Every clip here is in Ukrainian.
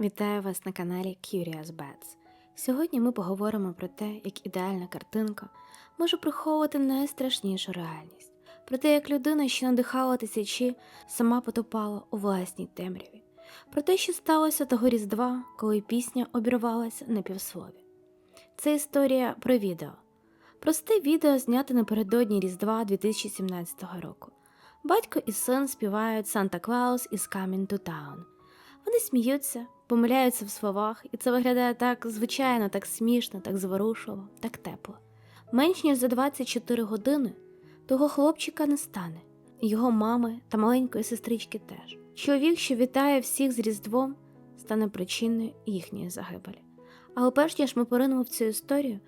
Вітаю вас на каналі Curious Bats. Сьогодні ми поговоримо про те, як ідеальна картинка може приховувати найстрашнішу реальність, про те, як людина, що надихала тисячі, сама потопала у власній темряві, про те, що сталося того різдва, коли пісня обірвалася на півслові. Це історія про відео. Просте відео зняте напередодні Різдва 2017 року. Батько і син співають Claus is coming to town. Вони сміються, помиляються в словах, і це виглядає так звичайно, так смішно, так зворушливо, так тепло. Менш ніж за 24 години того хлопчика не стане, його мами та маленької сестрички теж. Чоловік, що вітає всіх з Різдвом, стане причиною їхньої загибелі. Але перш ніж ми поринемо в цю історію,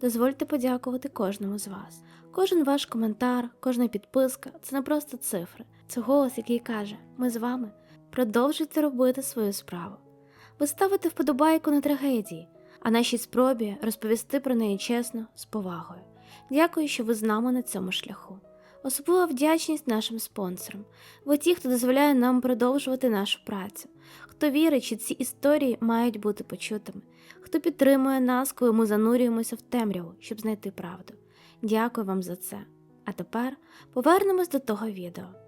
дозвольте подякувати кожному з вас. Кожен ваш коментар, кожна підписка це не просто цифри, це голос, який каже: ми з вами. Продовжуйте робити свою справу. Ви ставите вподобайку на трагедії, а нашій спробі розповісти про неї чесно, з повагою. Дякую, що ви з нами на цьому шляху. Особлива вдячність нашим спонсорам. Ви ті, хто дозволяє нам продовжувати нашу працю, хто вірить, що ці історії мають бути почутими, хто підтримує нас, коли ми занурюємося в темряву, щоб знайти правду. Дякую вам за це. А тепер повернемось до того відео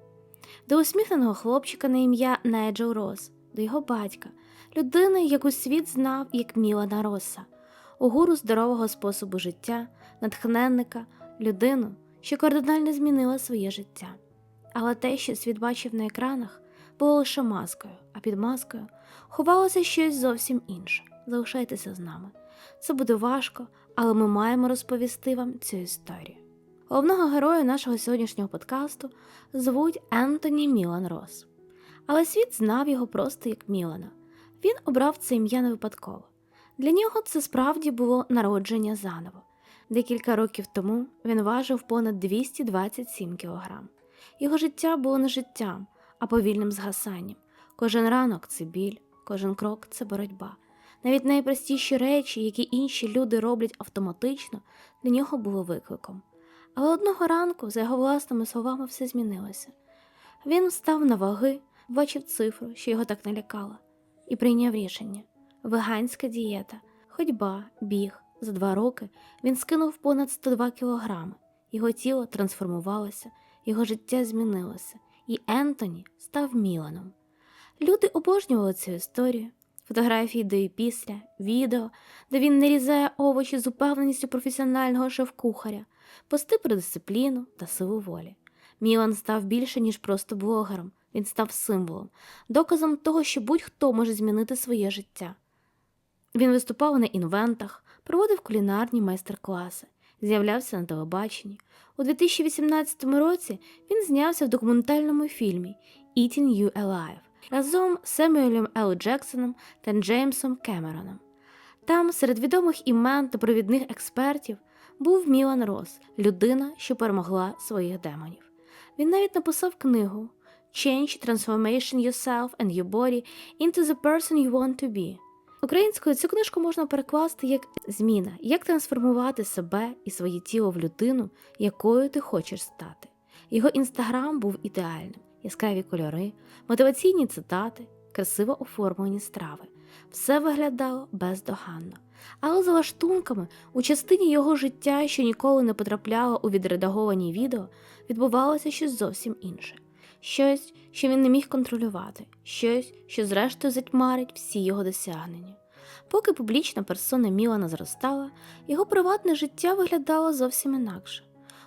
до усміхненого хлопчика на ім'я Найджел Рос, до його батька, людини, яку світ знав як Мілана Роса, у гуру здорового способу життя, натхненника, людину, що кардинально змінила своє життя. Але те, що світ бачив на екранах, було лише маскою, а під маскою ховалося щось зовсім інше. Залишайтеся з нами. Це буде важко, але ми маємо розповісти вам цю історію. Головного героя нашого сьогоднішнього подкасту звуть Ентоні Мілан Рос. Але світ знав його просто як Мілана. Він обрав це ім'я не випадково. Для нього це справді було народження заново. Декілька років тому він важив понад 227 кілограм. Його життя було не життям, а повільним згасанням. Кожен ранок це біль, кожен крок це боротьба. Навіть найпростіші речі, які інші люди роблять автоматично, для нього було викликом. Але одного ранку, за його власними словами, все змінилося. Він встав на ваги, бачив цифру, що його так налякала, і прийняв рішення веганська дієта, ходьба, біг. За два роки він скинув понад 102 кілограми, його тіло трансформувалося, його життя змінилося, і Ентоні став Міланом. Люди обожнювали цю історію. Фотографії до і після, відео, де він нарізає овочі з упевненістю професіонального шеф-кухаря, пости про дисципліну та силу волі. Мілан став більше, ніж просто блогером, він став символом, доказом того, що будь-хто може змінити своє життя. Він виступав на інвентах, проводив кулінарні майстер-класи, з'являвся на телебаченні. У 2018 році він знявся в документальному фільмі Eating You Alive разом з Семюелем Л. Джексоном та Джеймсом Кемероном. Там, серед відомих імен та провідних експертів, був Мілан Рос, людина, що перемогла своїх демонів. Він навіть написав книгу Change Transformation Yourself and Your Body into the Person You Want to Be. Українською цю книжку можна перекласти як зміна, як трансформувати себе і своє тіло в людину, якою ти хочеш стати. Його інстаграм був ідеальним, яскраві кольори, мотиваційні цитати, красиво оформлені страви. Все виглядало бездоганно. Але за лаштунками, у частині його життя, що ніколи не потрапляло у відредаговані відео, відбувалося щось зовсім інше. Щось, що він не міг контролювати, щось, що зрештою затьмарить всі його досягнення. Поки публічна персона Мілана зростала, його приватне життя виглядало зовсім інакше.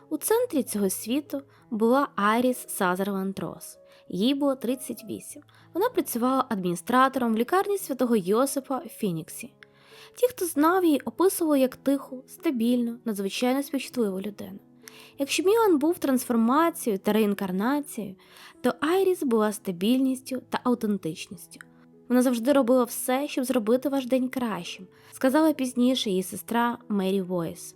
У центрі цього світу була Айріс Сазерленд Рос. Їй було 38. Вона працювала адміністратором в лікарні святого Йосипа в Фініксі. Ті, хто знав її, описували як тиху, стабільну, надзвичайно співчутливу людину. Якщо Мілан був трансформацією та реінкарнацією, то Айріс була стабільністю та аутентичністю. Вона завжди робила все, щоб зробити ваш день кращим, сказала пізніше її сестра Мері Войс.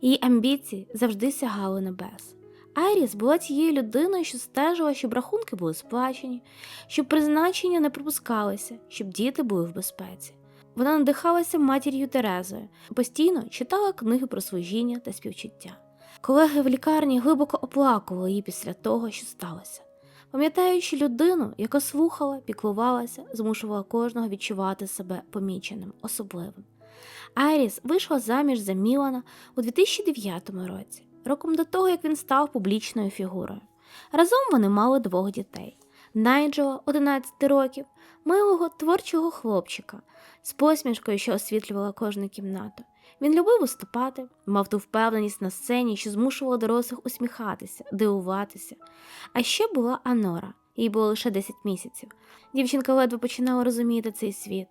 Її амбіції завжди сягали небес. Айріс була тією людиною, що стежила, щоб рахунки були сплачені, щоб призначення не пропускалися, щоб діти були в безпеці. Вона надихалася матір'ю Терезою, постійно читала книги про служіння та співчуття. Колеги в лікарні глибоко оплакували її після того, що сталося. пам'ятаючи людину, яка слухала, піклувалася, змушувала кожного відчувати себе поміченим, особливим. Айріс вийшла заміж за Мілана у 2009 році, роком до того, як він став публічною фігурою. Разом вони мали двох дітей: Найджела, 11 років, милого творчого хлопчика з посмішкою, що освітлювала кожну кімнату. Він любив виступати, мав ту впевненість на сцені, що змушувала дорослих усміхатися, дивуватися. А ще була Анора, їй було лише 10 місяців. Дівчинка ледве починала розуміти цей світ.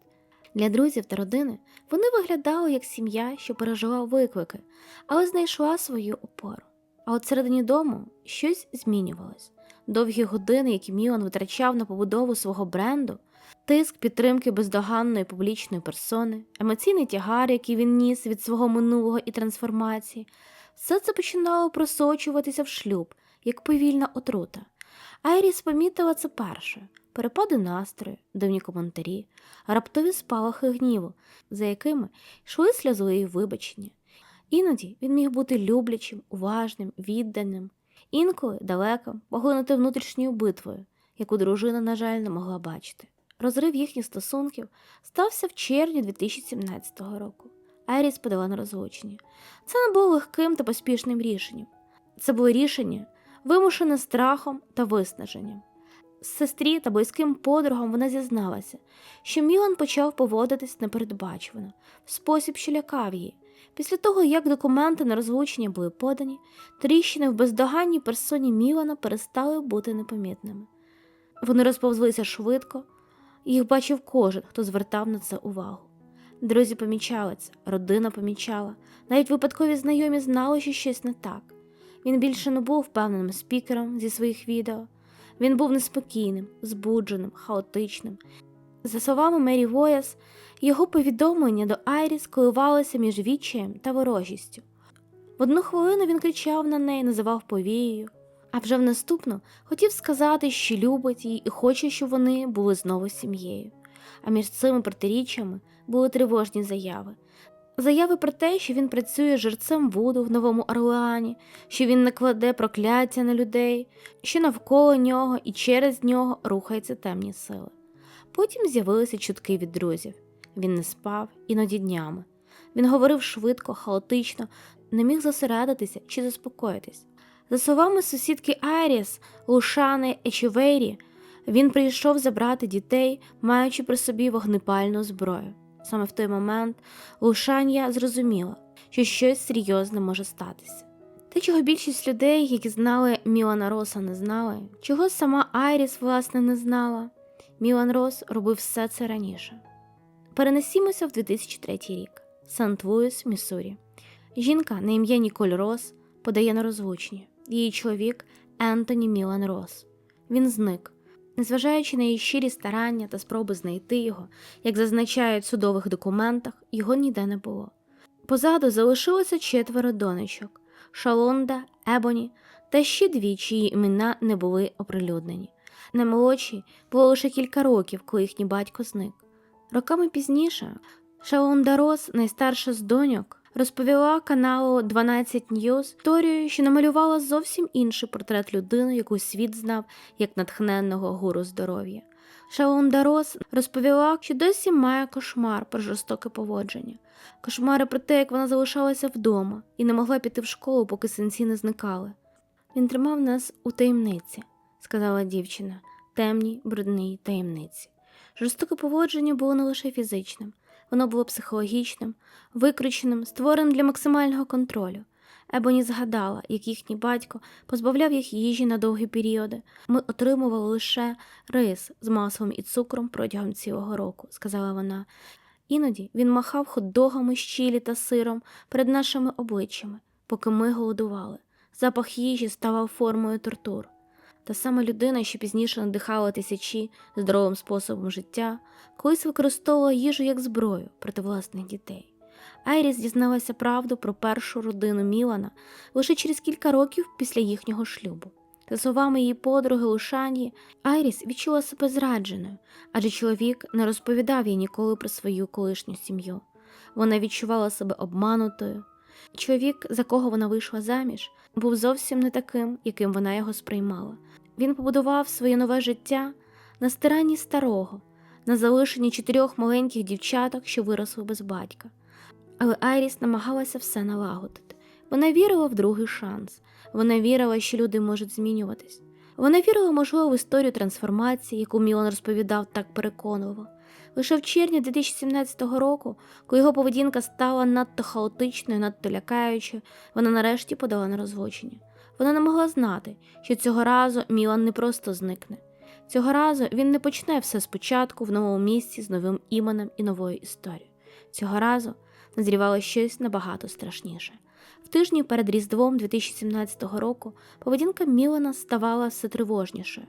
Для друзів та родини вони виглядали як сім'я, що пережила виклики, але знайшла свою опору. А от всередині дому щось змінювалось. Довгі години, які Мілан витрачав на побудову свого бренду, тиск підтримки бездоганної публічної персони, емоційний тягар, який він ніс від свого минулого і трансформації, все це починало просочуватися в шлюб, як повільна отрута. Айріс помітила це перше перепади настрою, дивні коментарі, раптові спалахи гніву, за якими йшли сльозливі вибачення. Іноді він міг бути люблячим, уважним, відданим, інколи далеким, поглинути внутрішньою битвою, яку дружина, на жаль, не могла бачити. Розрив їхніх стосунків стався в червні 2017 року. Айріс подала на розлучення. Це не було легким та поспішним рішенням. Це було рішення, вимушене страхом та виснаженням. Сестрі та близьким подругам вона зізналася, що Мілан почав поводитись непередбачувано, в спосіб, що лякав її. Після того, як документи на розлучення були подані, тріщини в бездоганній персоні Мілана перестали бути непомітними. Вони розповзлися швидко, їх бачив кожен, хто звертав на це увагу. Друзі помічали це, родина помічала, навіть випадкові знайомі знали, що щось не так. Він більше не був впевненим спікером зі своїх відео. Він був неспокійним, збудженим, хаотичним. За словами Мері Вояс, його повідомлення до Айріс коливалося між відчаєм та ворожістю. В одну хвилину він кричав на неї, називав повією, а вже в наступну хотів сказати, що любить її і хоче, щоб вони були знову сім'єю. А між цими протиріччями були тривожні заяви. Заяви про те, що він працює жерцем Вуду в Новому Орлеані, що він накладе прокляття на людей, що навколо нього і через нього рухаються темні сили. Потім з'явилися чутки від друзів. Він не спав іноді днями. Він говорив швидко, хаотично, не міг зосередитися чи заспокоїтись. За словами сусідки Айріс, Лушани Ечевейрі, він прийшов забрати дітей, маючи при собі вогнепальну зброю. Саме в той момент Лушанія зрозуміла, що щось серйозне може статися. Те, чого більшість людей, які знали Мілана Роса, не знали, чого сама Айріс, власне, не знала, Мілан Рос робив все це раніше. Перенесімося в 2003 рік, Сант-Луїс, Міссурі. Жінка на ім'я Ніколь Рос подає на розлучення. Її чоловік Ентоні Мілан Рос. Він зник. Незважаючи на її щирі старання та спроби знайти його, як зазначають в судових документах, його ніде не було. Позаду залишилося четверо донечок Шалонда, Ебоні та ще дві, чиї імена не були оприлюднені. Наймолодшій було лише кілька років, коли їхній батько зник. Роками пізніше Шалонда Рос, найстарша з доньок, розповіла каналу 12 News історію, що намалювала зовсім інший портрет людини, яку світ знав як натхненного гуру здоров'я. Шалонда Рос розповіла, що досі має кошмар про жорстоке поводження, кошмари про те, як вона залишалася вдома і не могла піти в школу, поки синці не зникали. Він тримав нас у таємниці, сказала дівчина, темній, брудній таємниці. Жорстоке поводження було не лише фізичним, воно було психологічним, викрученим, створеним для максимального контролю. Ебоні згадала, як їхній батько позбавляв їх їжі на довгі періоди. Ми отримували лише рис з маслом і цукром протягом цілого року, сказала вона. Іноді він махав хот-догами з чілі та сиром перед нашими обличчями, поки ми голодували. Запах їжі ставав формою тортур. Та сама людина, що пізніше надихала тисячі здоровим способом життя, колись використовувала їжу як зброю проти власних дітей. Айріс дізналася правду про першу родину Мілана лише через кілька років після їхнього шлюбу. За словами її подруги Лушанії, Айріс відчула себе зрадженою, адже чоловік не розповідав їй ніколи про свою колишню сім'ю. Вона відчувала себе обманутою. Чоловік, за кого вона вийшла заміж, був зовсім не таким, яким вона його сприймала. Він побудував своє нове життя на стиранні старого, на залишенні чотирьох маленьких дівчаток, що виросли без батька. Але Айріс намагалася все налагодити. Вона вірила в другий шанс. Вона вірила, що люди можуть змінюватись. Вона вірила, можливо, в історію трансформації, яку Мілан розповідав так переконливо. Лише в червні 2017 року, коли його поведінка стала надто хаотичною, надто лякаючою, вона нарешті подала на розлучення. Вона не могла знати, що цього разу Мілан не просто зникне. Цього разу він не почне все спочатку в новому місці з новим іменем і новою історією. Цього разу назрівало щось набагато страшніше. В тижні перед Різдвом 2017 року поведінка Мілана ставала все тривожнішою.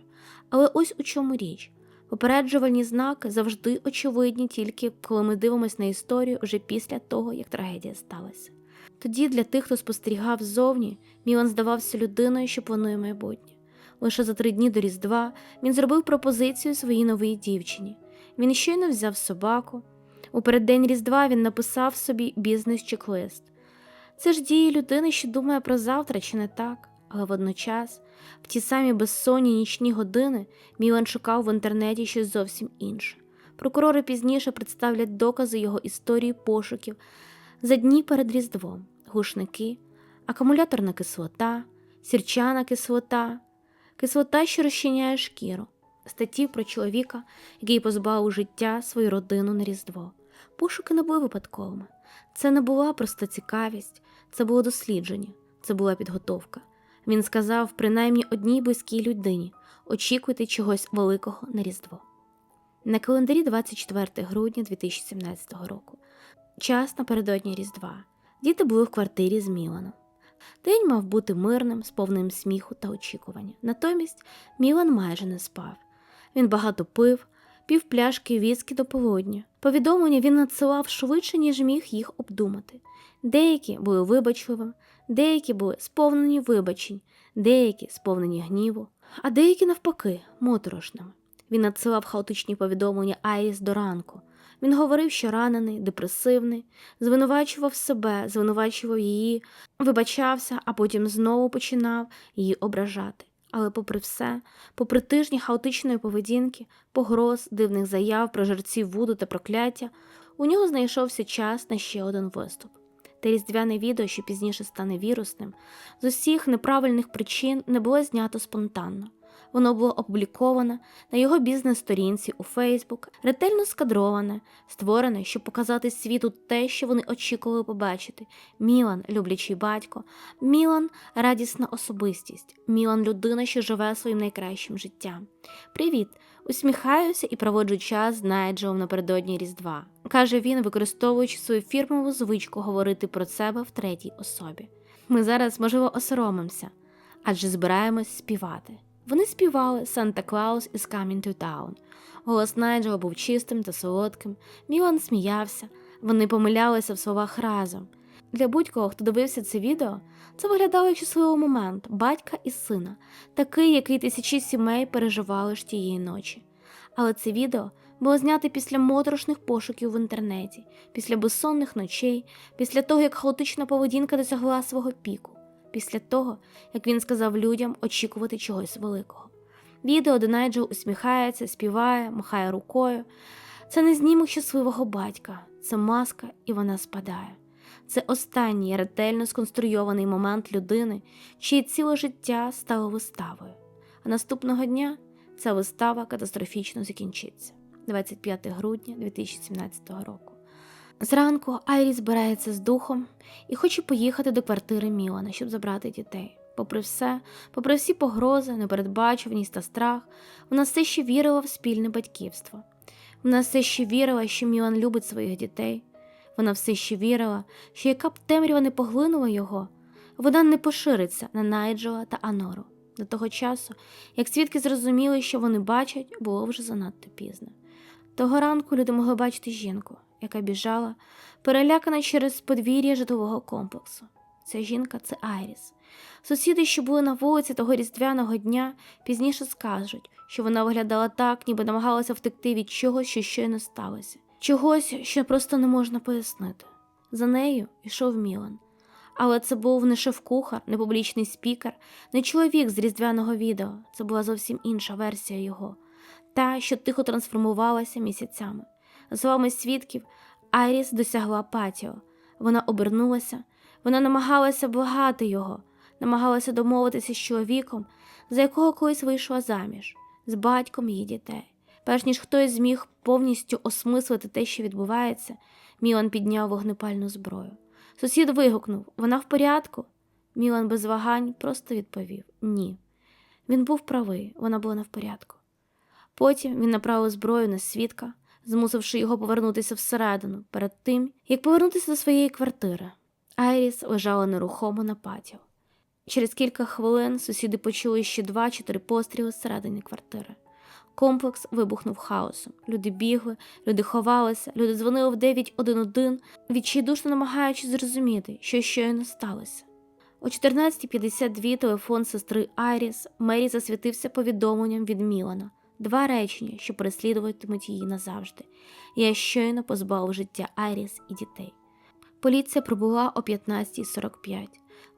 Але ось у чому річ. Попереджувальні знаки завжди очевидні тільки коли ми дивимося на історію вже після того, як трагедія сталася. Тоді для тих, хто спостерігав ззовні, Мілан здавався людиною, що планує майбутнє. Лише за три дні до Різдва він зробив пропозицію своїй новій дівчині. Він щойно взяв собаку. У переддень Різдва він написав собі бізнес-чек-лист. Це ж дії людини, що думає про завтра, чи не так, але водночас, в ті самі безсонні нічні години, Мілан шукав в інтернеті щось зовсім інше. Прокурори пізніше представлять докази його історії пошуків за дні перед Різдвом, глушники, акумуляторна кислота, сірчана кислота, кислота, що розчиняє шкіру, статті про чоловіка, який позбавив життя свою родину на Різдво. Пошуки не були випадковими. Це не була просто цікавість, це було дослідження, це була підготовка. Він сказав принаймні одній близькій людині очікуйте чогось великого на Різдво. На календарі 24 грудня 2017 року. Час напередодні Різдва. Діти були в квартирі з Міланом. День мав бути мирним, сповненим сміху та очікування. Натомість Мілан майже не спав. Він багато пив, пів пляшки віскі до полудня. Повідомлення він надсилав швидше, ніж міг їх обдумати. Деякі були вибачливими, деякі були сповнені вибачень, деякі сповнені гніву, а деякі, навпаки, моторошними. Він надсилав хаотичні повідомлення Айріс до ранку. Він говорив, що ранений, депресивний, звинувачував себе, звинувачував її, вибачався, а потім знову починав її ображати. Але, попри все, попри тижні хаотичної поведінки, погроз, дивних заяв про жерців вуду та прокляття, у нього знайшовся час на ще один виступ. Те різдвяне відео, що пізніше стане вірусним, з усіх неправильних причин не було знято спонтанно. Воно було опубліковане на його бізнес-сторінці у Фейсбук, ретельно скадроване, створене, щоб показати світу те, що вони очікували побачити. Мілан, люблячий батько, Мілан радісна особистість, Мілан людина, що живе своїм найкращим життям. Привіт! Усміхаюся і проводжу час з Найджелом напередодні Різдва, каже він, використовуючи свою фірмову звичку говорити про себе в третій особі. Ми зараз, можливо, осоромимося, адже збираємось співати. Вони співали Santa Claus is coming to town. Голос Найджела був чистим та солодким. Мілан сміявся, вони помилялися в словах разом. Для будь-кого, хто дивився це відео, це виглядало як щасливий момент батька і сина, такий, який тисячі сімей переживали ж тієї ночі. Але це відео було знято після моторошних пошуків в інтернеті, після безсонних ночей, після того, як хаотична поведінка досягла свого піку після того, як він сказав людям очікувати чогось великого. Відео, де Найджел усміхається, співає, махає рукою. Це не знімок щасливого батька, це маска, і вона спадає. Це останній ретельно сконструйований момент людини, чиє ціле життя стало виставою. А наступного дня ця вистава катастрофічно закінчиться 25 грудня 2017 року. Зранку Айрі збирається з духом і хоче поїхати до квартири Мілана, щоб забрати дітей. Попри все, попри всі погрози, непередбачуваність та страх, вона все ще вірила в спільне батьківство. Вона все ще вірила, що Мілан любить своїх дітей. Вона все ще вірила, що яка б темрява не поглинула його, вона не пошириться на Найджела та Анору. До того часу, як свідки зрозуміли, що вони бачать, було вже занадто пізно. Того ранку люди могли бачити жінку, яка біжала, перелякана через подвір'я житлового комплексу. Ця жінка це Айріс. Сусіди, що були на вулиці того різдвяного дня, пізніше скажуть, що вона виглядала так, ніби намагалася втекти від чогось, що щойно сталося, чогось, що просто не можна пояснити. За нею йшов Мілан, Але це був не шеф-кухар, не публічний спікер, не чоловік з різдвяного відео. Це була зовсім інша версія його, та, що тихо трансформувалася місяцями. За словами свідків, Айріс досягла патіо. Вона обернулася, вона намагалася благати його, намагалася домовитися з чоловіком, за якого колись вийшла заміж, з батьком її дітей. Перш ніж хтось зміг повністю осмислити те, що відбувається, Мілан підняв вогнепальну зброю. Сусід вигукнув Вона в порядку? Мілан без вагань просто відповів Ні. Він був правий, вона була не в порядку. Потім він направив зброю на свідка, змусивши його повернутися всередину перед тим, як повернутися до своєї квартири. Айріс лежала нерухомо на патіо. Через кілька хвилин сусіди почули ще два-чотири постріли зсередини квартири. Комплекс вибухнув хаосом. Люди бігли, люди ховалися, люди дзвонили в 911, відчайдушно намагаючись зрозуміти, що щойно сталося. О 14.52 телефон сестри Айріс Мері засвітився повідомленням від Мілана. Два речення, що переслідуватимуть її назавжди. Я щойно позбавив життя Айріс і дітей. Поліція прибула о 15.45.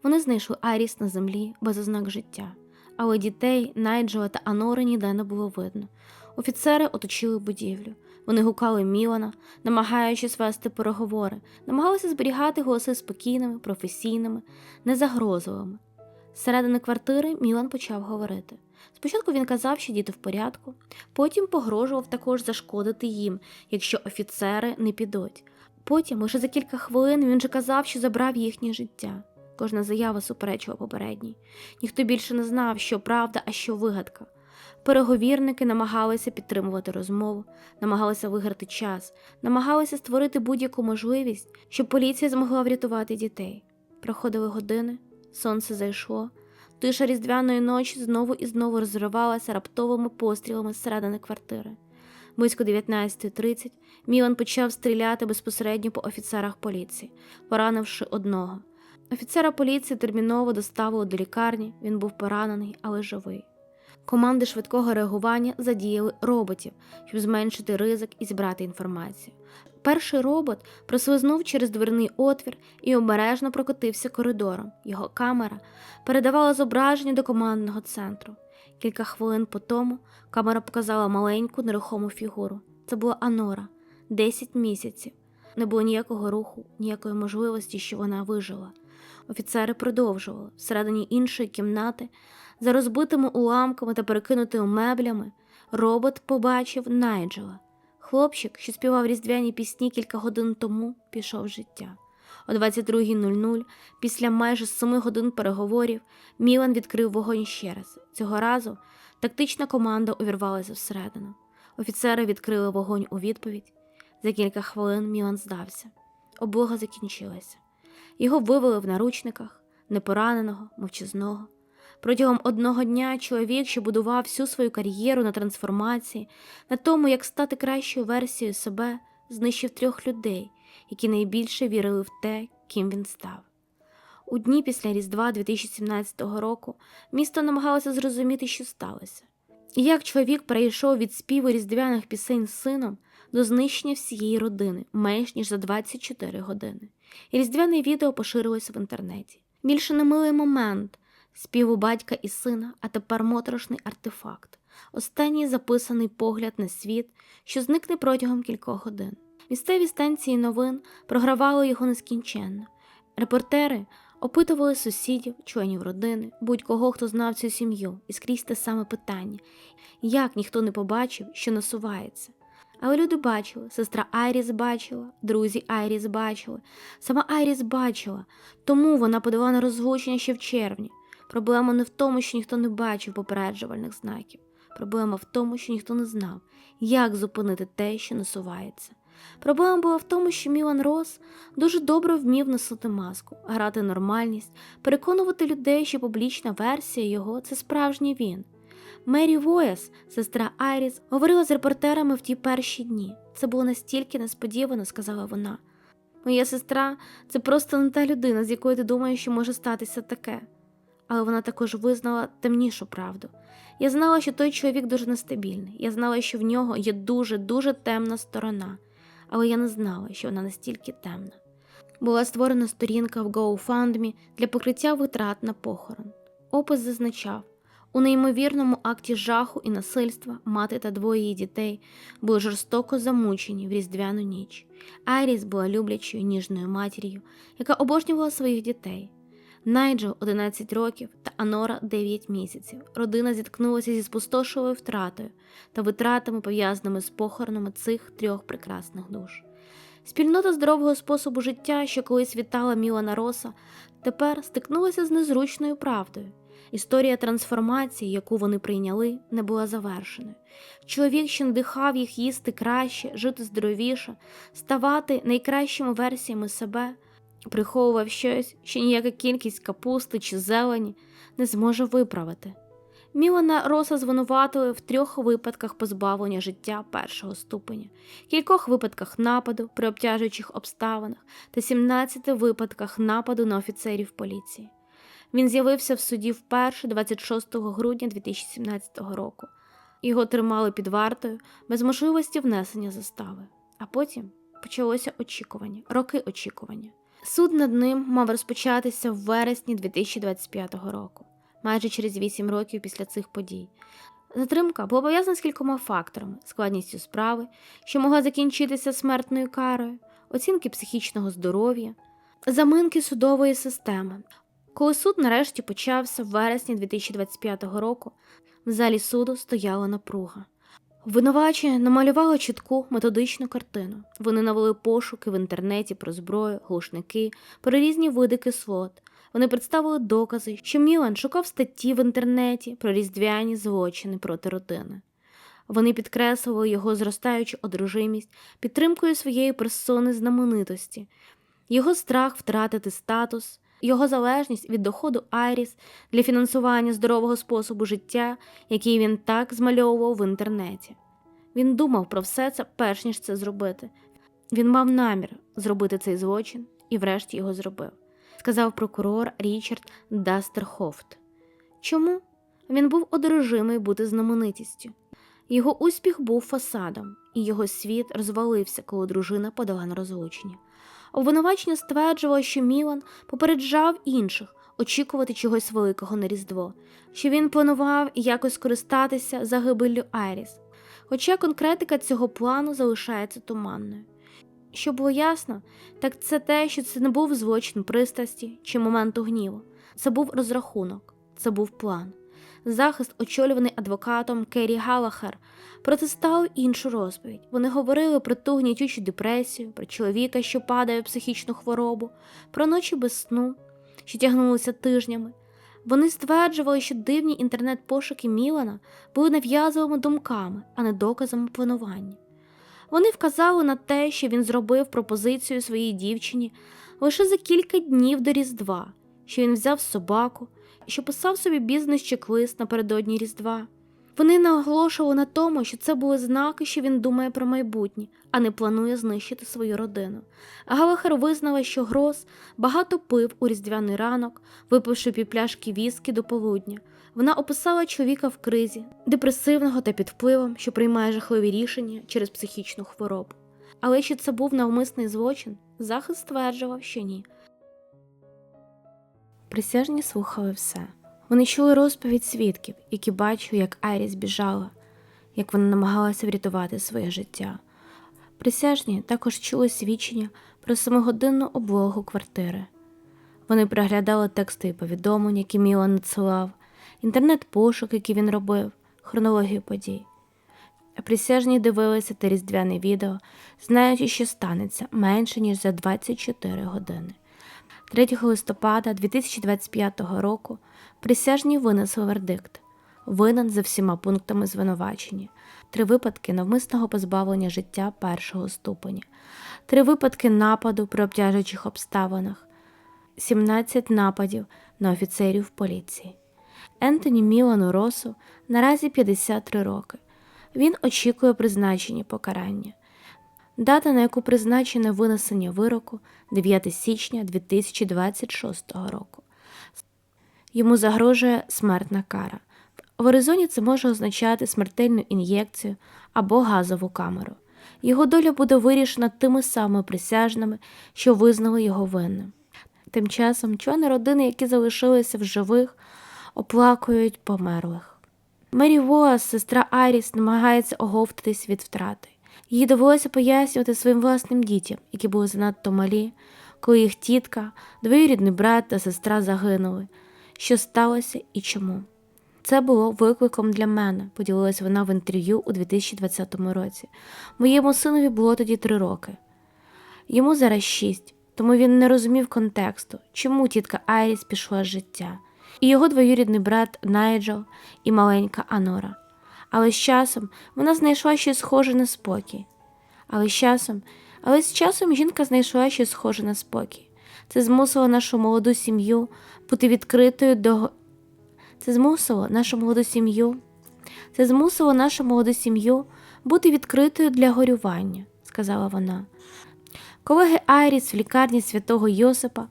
Вони знайшли Айріс на землі без ознак життя, але дітей, Найджела та Анори ніде не було видно. Офіцери оточили будівлю. Вони гукали Мілана, намагаючись вести переговори, намагалися зберігати голоси спокійними, професійними, незагрозливими. Зсередини квартири Мілан почав говорити. Спочатку він казав, що діти в порядку, потім погрожував також зашкодити їм, якщо офіцери не підуть. Потім, лише за кілька хвилин, він же казав, що забрав їхнє життя. Кожна заява суперечила попередній. Ніхто більше не знав, що правда, а що вигадка. Переговірники намагалися підтримувати розмову, намагалися виграти час, намагалися створити будь-яку можливість, щоб поліція змогла врятувати дітей. Проходили години, сонце зайшло. Тиша різдвяної ночі знову і знову розривалася раптовими пострілами зсередини квартири. Близько 19.30 Мілан почав стріляти безпосередньо по офіцерах поліції, поранивши одного. Офіцера поліції терміново доставили до лікарні, він був поранений, але живий. Команди швидкого реагування задіяли роботів, щоб зменшити ризик і збирати інформацію. Перший робот прослизнув через дверний отвір і обережно прокотився коридором. Його камера передавала зображення до командного центру. Кілька хвилин по тому камера показала маленьку нерухому фігуру. Це була Анора, 10 місяців. Не було ніякого руху, ніякої можливості, що вона вижила. Офіцери продовжували всередині іншої кімнати, за розбитими уламками та перекинутими меблями, робот побачив Найджела. Хлопчик, що співав різдвяні пісні кілька годин тому, пішов життя. О 22.00, після майже семи годин переговорів, Мілан відкрив вогонь ще раз. Цього разу тактична команда увірвалася всередину. Офіцери відкрили вогонь у відповідь. За кілька хвилин Мілан здався. Облога закінчилася. Його вивели в наручниках, непораненого, мовчазного. Протягом одного дня чоловік, що будував всю свою кар'єру на трансформації, на тому, як стати кращою версією себе, знищив трьох людей, які найбільше вірили в те, ким він став. У дні після Різдва 2017 року місто намагалося зрозуміти, що сталося, і як чоловік перейшов від співу різдвяних пісень з сином до знищення всієї родини менш ніж за 24 години. І різдвяне відео поширилося в інтернеті. Більше немилий момент співу батька і сина, а тепер моторошний артефакт, останній записаний погляд на світ, що зникне протягом кількох годин. Місцеві станції новин програвали його нескінченно. Репортери опитували сусідів, членів родини, будь-кого, хто знав цю сім'ю, і скрізь те саме питання як ніхто не побачив, що насувається. Але люди бачили, сестра Айріс бачила, друзі Айріс бачили, сама Айріс бачила, тому вона подала на розлучення ще в червні. Проблема не в тому, що ніхто не бачив попереджувальних знаків. Проблема в тому, що ніхто не знав, як зупинити те, що насувається. Проблема була в тому, що Мілан Рос дуже добре вмів носити маску, грати нормальність, переконувати людей, що публічна версія його це справжній він. Мері Вояс, сестра Айріс, говорила з репортерами в ті перші дні. Це було настільки несподівано, сказала вона. Моя сестра це просто не та людина, з якою ти думаєш, що може статися таке. Але вона також визнала темнішу правду. Я знала, що той чоловік дуже нестабільний. Я знала, що в нього є дуже дуже темна сторона, але я не знала, що вона настільки темна. Була створена сторінка в GoFundMe для покриття витрат на похорон. Опис зазначав, у неймовірному акті жаху і насильства мати та двоє її дітей були жорстоко замучені в різдвяну ніч. Айріс була люблячою ніжною матір'ю, яка обожнювала своїх дітей. Найджел 11 років та Анора 9 місяців. Родина зіткнулася зі спустошовою втратою та витратами, пов'язаними з похоронами цих трьох прекрасних душ. Спільнота здорового способу життя, що колись вітала Мілана Роса, тепер стикнулася з незручною правдою. Історія трансформації, яку вони прийняли, не була завершеною. Чоловік, що надихав їх їсти краще, жити здоровіше, ставати найкращими версіями себе, приховував щось, що ніяка кількість капусти чи зелені не зможе виправити. Мілана Роса звинуватили в трьох випадках позбавлення життя першого ступеня, кількох випадках нападу при обтяжуючих обставинах та 17 випадках нападу на офіцерів поліції. Він з'явився в суді вперше 26 грудня 2017 року. Його тримали під вартою без можливості внесення застави. А потім почалося очікування, роки очікування. Суд над ним мав розпочатися в вересні 2025 року, майже через 8 років після цих подій. Затримка була пов'язана з кількома факторами: складністю справи, що могла закінчитися смертною карою, оцінки психічного здоров'я, заминки судової системи. Коли суд нарешті почався в вересні 2025 року, в залі суду стояла напруга. Обвинувачення намалювало чітку методичну картину. Вони навели пошуки в інтернеті про зброю, глушники, про різні види кислот. Вони представили докази, що Мілан шукав статті в інтернеті про різдвяні злочини проти родини. Вони підкреслили його зростаючу одружимість підтримкою своєї персони знаменитості, його страх втратити статус, його залежність від доходу Айріс для фінансування здорового способу життя, який він так змальовував в інтернеті. Він думав про все це, перш ніж це зробити. Він мав намір зробити цей злочин і, врешті, його зробив, сказав прокурор Річард Дастерхофт. Чому? Він був одержимий бути знаменитістю. Його успіх був фасадом, і його світ розвалився, коли дружина подала на розлучення. Обвинувачення стверджувало, що Мілан попереджав інших очікувати чогось великого на Різдво, що він планував якось скористатися загибеллю Айріс. Хоча конкретика цього плану залишається туманною. Що було ясно, так це те, що це не був злочин пристрасті чи моменту гніву. Це був розрахунок, це був план. Захист, очолюваний адвокатом Керрі Галахер, протистав іншу розповідь. Вони говорили про ту гнітючу депресію, про чоловіка, що падає в психічну хворобу, про ночі без сну, що тягнулися тижнями. Вони стверджували, що дивні інтернет-пошуки Мілана були нав'язливими думками, а не доказами планування. Вони вказали на те, що він зробив пропозицію своїй дівчині лише за кілька днів до Різдва, що він взяв собаку, що писав собі бізнес-чек-лист напередодні Різдва. Вони наголошували на тому, що це були знаки, що він думає про майбутнє, а не планує знищити свою родину. Галахер визнала, що Грос багато пив у різдвяний ранок, випивши півпляшки віскі до полудня. Вона описала чоловіка в кризі, депресивного та під впливом, що приймає жахливі рішення через психічну хворобу. Але що це був навмисний злочин, захист стверджував, що ні. Присяжні слухали все. Вони чули розповідь свідків, які бачили, як Айріс біжала, як вона намагалася врятувати своє життя. Присяжні також чули свідчення про самогодинну облогу квартири. Вони переглядали тексти і повідомлень, які Міла надсилав, інтернет-пошук, який він робив, хронологію подій. А присяжні дивилися те різдвяне відео, знаючи, що станеться менше ніж за 24 години. 3 листопада 2025 року присяжні винесли вердикт винен за всіма пунктами звинувачення, три випадки навмисного позбавлення життя першого ступеня, три випадки нападу при обтяжуючих обставинах, 17 нападів на офіцерів поліції. Ентоні Мілану Росу наразі 53 роки. Він очікує призначення покарання. Дата, на яку призначене винесення вироку 9 січня 2026 року. Йому загрожує смертна кара. В Аризоні це може означати смертельну ін'єкцію або газову камеру. його доля буде вирішена тими самими присяжними, що визнали його винним. Тим часом члени родини, які залишилися в живих, оплакують померлих. Мері Воас, сестра Айріс, намагається оговтатись від втрати. Їй довелося пояснювати своїм власним дітям, які були занадто малі, коли їх тітка, двоюрідний брат та сестра загинули, що сталося і чому. Це було викликом для мене, поділилась вона в інтерв'ю у 2020 році. Моєму синові було тоді три роки. Йому зараз шість, тому він не розумів контексту, чому тітка Айріс пішла з життя, і його двоюрідний брат Найджел і маленька Анора. Але з часом вона знайшла щось схоже на спокій. Але з часом, але з часом жінка знайшла щось схоже на спокій. Це змусило нашу молоду сім'ю бути відкритою до це змусило нашу молоду сім'ю. Це змусило нашу молоду сім'ю бути відкритою для горювання, сказала вона. Колеги Айріс в лікарні святого Йосипа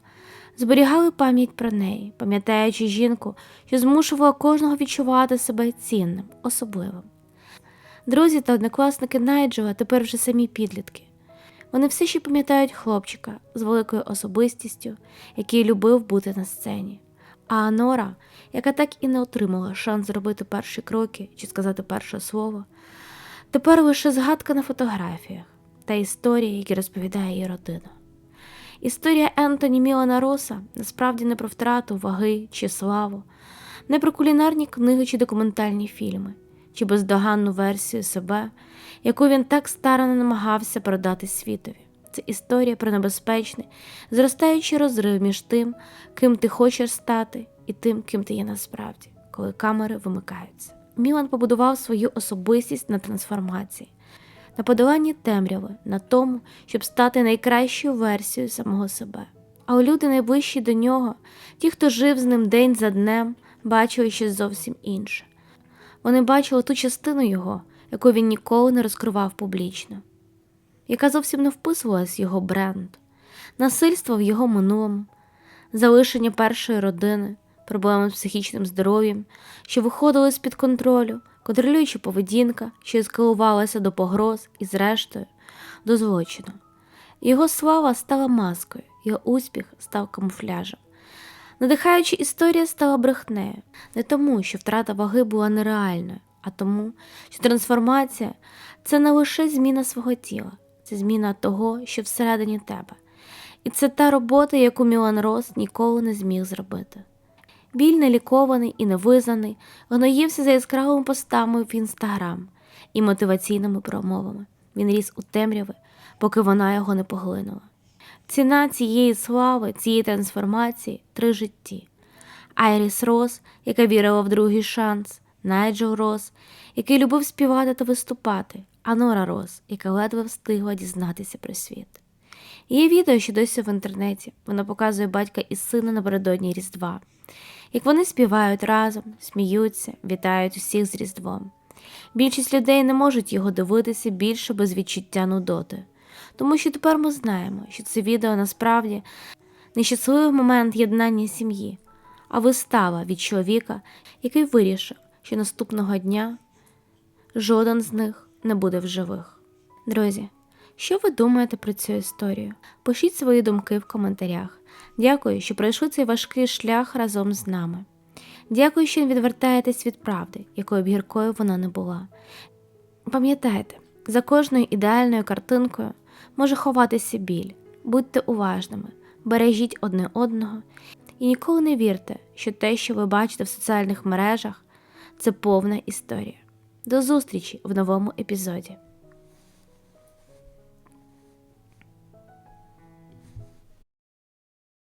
зберігали пам'ять про неї, пам'ятаючи жінку, що змушувала кожного відчувати себе цінним, особливим. Друзі та однокласники Найджела тепер вже самі підлітки. Вони все ще пам'ятають хлопчика з великою особистістю, який любив бути на сцені. А Анора, яка так і не отримала шанс зробити перші кроки чи сказати перше слово, тепер лише згадка на фотографіях та історії, які розповідає її родина. Історія Ентоні Мілана Роса насправді не про втрату ваги чи славу, не про кулінарні книги чи документальні фільми, чи бездоганну версію себе, яку він так старано намагався продати світові. Це історія про небезпечний, зростаючий розрив між тим, ким ти хочеш стати, і тим, ким ти є насправді, коли камери вимикаються. Мілан побудував свою особистість на трансформації, на подоланні темряви, на тому, щоб стати найкращою версією самого себе. А у люди найближчі до нього, ті, хто жив з ним день за днем, бачили щось зовсім інше. Вони бачили ту частину його, яку він ніколи не розкривав публічно, яка зовсім не вписувалась в його бренд, насильство в його минулому, залишення першої родини, проблеми з психічним здоров'ям, що виходили з під контролю, контролююча поведінка, що ескалувалася до погроз і, зрештою, до злочину. Його слава стала маскою, його успіх став камуфляжем. Надихаюча історія стала брехнею, не тому, що втрата ваги була нереальною, а тому, що трансформація це не лише зміна свого тіла, це зміна того, що всередині тебе. І це та робота, яку Мілан Рос ніколи не зміг зробити. Біль нелікований і невизнаний, гноївся за яскравими постами в інстаграм і мотиваційними промовами. Він ріс у темряви, поки вона його не поглинула. Ціна цієї слави, цієї трансформації три житті. Айріс Рос, яка вірила в другий шанс, Найджел Рос, який любив співати та виступати, а Нора Рос, яка ледве встигла дізнатися про світ. Є відео, що досі в інтернеті, воно показує батька і сина напередодні Різдва, як вони співають разом, сміються, вітають усіх з Різдвом. Більшість людей не можуть його дивитися більше без відчуття нудоти, тому що тепер ми знаємо, що це відео насправді не щасливий момент єднання сім'ї, а вистава від чоловіка, який вирішив, що наступного дня жоден з них не буде в живих. Друзі, що ви думаєте про цю історію? Пишіть свої думки в коментарях. Дякую, що пройшли цей важкий шлях разом з нами. Дякую, що не відвертаєтесь від правди, якою б гіркою вона не була. Пам'ятайте, за кожною ідеальною картинкою може ховатися біль. Будьте уважними, бережіть одне одного і ніколи не вірте, що те, що ви бачите в соціальних мережах, це повна історія. До зустрічі в новому епізоді.